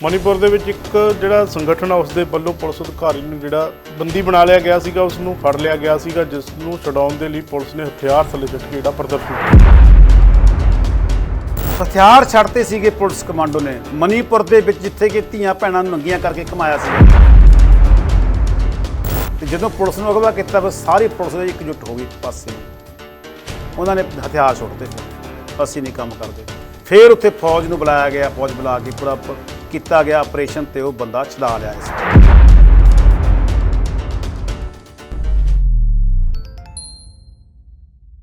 ਮਣੀਪੁਰ ਦੇ ਵਿੱਚ ਇੱਕ ਜਿਹੜਾ ਸੰਗਠਨ ਆ, ਉਸ ਦੇ ਵੱਲੋਂ ਪੁਲਿਸ ਅਧਿਕਾਰੀ ਨੂੰ ਜਿਹੜਾ ਬੰਦੀ ਬਣਾ ਲਿਆ ਗਿਆ ਸੀਗਾ, ਉਸ ਨੂੰ ਫੜ ਲਿਆ ਗਿਆ ਸੀਗਾ, ਜਿਸ ਨੂੰ ਛਡਾਉਣ ਦੇ ਲਈ ਪੁਲਿਸ ਨੇ ਹਥਿਆਰ ਥੱਲੇ ਸਿੱਟ ਕੇ ਜਿਹੜਾ ਪ੍ਰਦਰਸ਼ਨ ਕੀਤਾ। ਹਥਿਆਰ ਛੱਡਤੇ ਸੀਗੇ ਪੁਲਿਸ ਕਮਾਂਡੋ ਨੇ। ਮਨੀਪੁਰ ਦੇ ਵਿੱਚ ਜਿੱਥੇ ਕਿ ਧੀਆਂ ਭੈਣਾਂ ਨੂੰ ਨੰਗੀਆਂ ਕਰਕੇ ਕਮਾਇਆ ਸੀ। ਤੇ ਜਦੋਂ ਪੁਲਿਸ ਨੂੰ ਅਗਵਾ ਕੀਤਾ ਬਸ ਸਾਰੀ ਪੁਲਿਸ ਦੇ ਇਕਜੁੱਟ ਹੋ ਗਈ ਇੱਕ ਪਾਸੇ। ਉਹਨਾਂ ਨੇ ਹਥਿਆਰ ਛੁੱਟਦੇ ਫਿਰ ਅਸੀਂ ਨਹੀਂ ਕੰਮ ਕਰਦੇ। ਫਿਰ ਉੱਥੇ ਫੌਜ ਨੂੰ ਬੁਲਾਇਆ ਗਿਆ। ਫੌਜ ਬੁਲਾ ਕੇ ਪੂਰਾ ਕੀਤਾ ਗਿਆ ਆਪਰੇਸ਼ਨ ਤੇ ਉਹ ਬੰਦਾ ਛਡਾ ਲਿਆ ਇਸ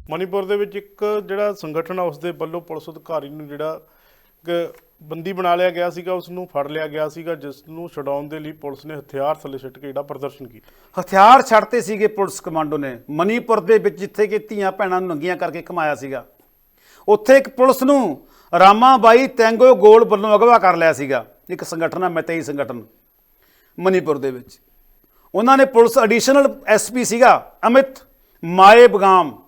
ਮਣੀਪੁਰ ਦੇ ਵਿੱਚ ਇੱਕ ਜਿਹੜਾ ਸੰਗਠਨ ਆ ਉਸ ਦੇ ਵੱਲੋਂ ਪੁਲਿਸ ਅਧਿਕਾਰੀ ਨੂੰ ਜਿਹੜਾ ਬੰਦੀ ਬਣਾ ਲਿਆ ਗਿਆ ਸੀਗਾ ਉਸ ਨੂੰ ਫੜ ਲਿਆ ਗਿਆ ਸੀਗਾ ਜਿਸ ਨੂੰ ਛਡਾਉਣ ਦੇ ਲਈ ਪੁਲਿਸ ਨੇ ਹਥਿਆਰ ਥੱਲੇ ਸਿੱਟ ਕੇ ਜਿਹੜਾ ਪ੍ਰਦਰਸ਼ਨ ਕੀਤਾ। ਹਥਿਆਰ ਛੱਡਤੇ ਸੀਗੇ ਪੁਲਿਸ ਕਮਾਂਡੋ ਨੇ। ਮਨੀਪੁਰ ਦੇ ਵਿੱਚ ਜਿੱਥੇ ਕਿ ਧੀਆਂ ਭੈਣਾਂ ਨੂੰ ਨੰਗੀਆਂ ਕਰਕੇ ਕਮਾਇਆ ਸੀਗਾ ਉੱਥੇ ਇੱਕ ਪੁਲਿਸ ਨੂੰ ਰਾਮਾਬਾਈ ਤੈਂਗੋ ਗੋਲ ਵੱਲੋਂ ਅਗਵਾ ਕਰ ਲਿਆ ਸੀਗਾ। ਇੱਕ ਸੰਗਠਨ ਹੈ ਮਤਈ ਸੰਗਠਨ, ਮਨੀਪੁਰ ਦੇ ਵਿੱਚ। ਉਹਨਾਂ ਨੇ ਪੁਲਿਸ ਐਡੀਸ਼ਨਲ ਐਸਪੀ ਸੀਗਾ, ਅਮਿਤ ਮਾਏ ਬਗਾਮ।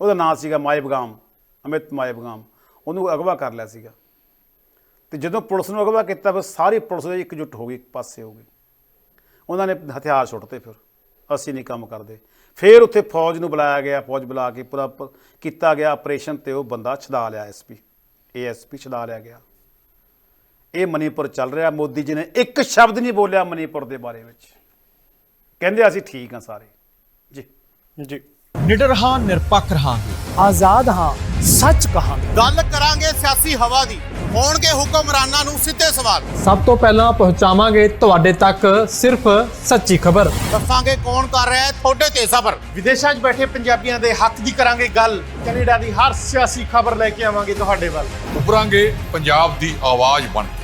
ਉਹਦਾ ਨਾਮ ਸੀਗਾ ਮਾਏ ਬਗਾਮ, ਅਮਿਤ ਮਾਏ ਬਗਾਮ। ਉਹਨੂੰ ਅਗਵਾ ਕਰ ਲਿਆ ਸੀਗਾ। ਤੇ ਜਦੋਂ ਪੁਲਿਸ ਨੂੰ ਅਗਵਾ ਕੀਤਾ, ਫਿਰ ਸਾਰੀ ਪੁਲਿਸ ਦੇ ਇਕਜੁੱਟ ਹੋ ਗਈ, ਇੱਕ ਪਾਸੇ ਹੋ ਗਈ। ਉਹਨਾਂ ਨੇ ਹਥਿਆਰ ਛੁੱਟਤੇ ਫਿਰ। ਅਸੀਂ ਨਹੀਂ ਕੰਮ ਕਰਦੇ। ਫਿਰ ਉੱਥੇ ਫੌਜ ਨੂੰ ਬੁਲਾਇਆ ਗਿਆ, ਫੌਜ ਬੁਲਾ ਕੇ ਪੂਰਾ ਕੀਤਾ ਗਿਆ ਆਪਰੇਸ਼ਨ ਤੇ ਉਹ ਬੰਦਾ ਛਡਾ ਲਿਆ ਐਸਪੀ ਏਐਸਪੀ ਛਡਾ ਲਿਆ ਗਿਆ। ਇਹ ਮਨੀਪੁਰ ਚੱਲ ਰਿਹਾ। ਮੋਦੀ ਜੀ ਨੇ ਇੱਕ ਸ਼ਬਦ ਨਹੀਂ ਬੋਲਿਆ ਮਨੀਪੁਰ ਦੇ ਬਾਰੇ ਵਿੱਚ। ਕਹਿੰਦੇ ਅਸੀਂ ਠੀਕ ਹਾਂ ਸਾਰੇ। ਜੀ। ਜੀ। ਨਿਡਰ ਹਾਂ ਨਿਰਪੱਖ ਰਹਾਂਗੇ। ਆਜ਼ਾਦ ਹਾਂ ਸੱਚ ਕਹਾਂਗੇ। ਗੱਲ ਕਰਾਂਗੇ ਸਿਆਸੀ ਹਵਾ ਦੀ। ਹੋਣਗੇ ਹੁਕਮਰਾਨਾਂ ਨੂੰ ਸਿੱਧੇ ਸਵਾਲ। ਸਭ ਤੋਂ ਪਹਿਲਾਂ ਪਹੁੰਚਾਵਾਂਗੇ ਤੁਹਾਡੇ ਤੱਕ ਸਿਰਫ ਸੱਚੀ ਖਬਰ। ਦੱਸਾਂਗੇ ਕੌਣ ਕਰ ਰਿਹਾ ਹੈ ਤੁਹਾਡੇ ਤੇ ਸਬਰ। ਵਿਦੇਸ਼ਾਂ 'ਚ ਬੈਠੇ ਪੰਜਾਬੀਆਂ ਦੇ ਹੱਕ ਦੀ ਕਰਾਂਗੇ ਗੱਲ। ਕੈਨੇਡਾ ਦੀ ਹਰ ਸਿਆਸੀ ਖਬਰ ਲੈ ਕੇ ਆਵਾਂਗੇ ਤੁਹਾਡੇ ਵੱਲ। ਉਭਰਾਂਗੇ ਪੰਜਾਬ ਦੀ ਆਵਾਜ਼ ਬਣ ਕੇ।